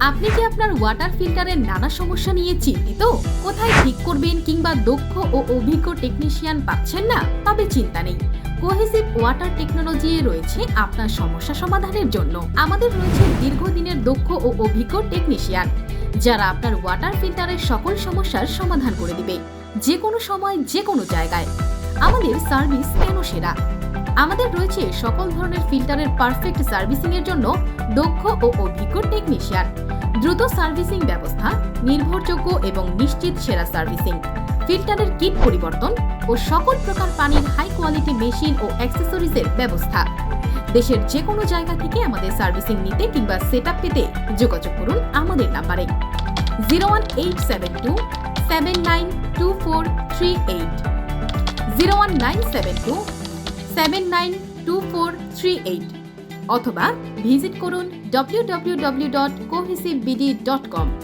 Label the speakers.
Speaker 1: আপনি কি আপনার ওয়াটার ফিল্টারের নানা সমস্যা নিয়ে চিন্তিত? কোথায় ঠিক করবেন কিংবা দক্ষ ও অভিজ্ঞ টেকনিশিয়ান পাচ্ছেন না? তবে চিন্তা নেই। কোহেসিভ ওয়াটার টেকনোলজি রয়েছে আপনার সমস্যা সমাধানের জন্য। আমাদের রয়েছে দীর্ঘদিনের দক্ষ ও অভিজ্ঞ টেকনিশিয়ান যারা আপনার ওয়াটার ফিল্টারের সকল সমস্যার সমাধান করে দিবে। যে কোনো সময়, যে কোনো জায়গায়। আমাদের সার্ভিস কেন সেরা? আমাদের রয়েছে সকল ধরনের ফিল্টারের পারফেক্ট সার্ভিসিং এর জন্য দক্ষ ও অভিজ্ঞ টেকনিশিয়ান দ্রুত সার্ভিসিং ব্যবস্থা, নির্ভরযোগ্য এবং নিশ্চিত সেরা সার্ভিসিং, ফিল্টারের কিট পরিবর্তন ও সকল প্রকার পানির হাই কোয়ালিটি মেশিন ও অ্যাক্সেসরিজের ব্যবস্থা। দেশের যে কোনো জায়গা থেকে আমাদের সার্ভিসিং নিতে কিংবা সেট পেতে যোগাযোগ করুন আমাদের নাম্বারে। Zero one eight seven two seven nine two four three eight zero one nine seven two seven nine two four three eight অথবা ভিজিট করুন ডব্লিউ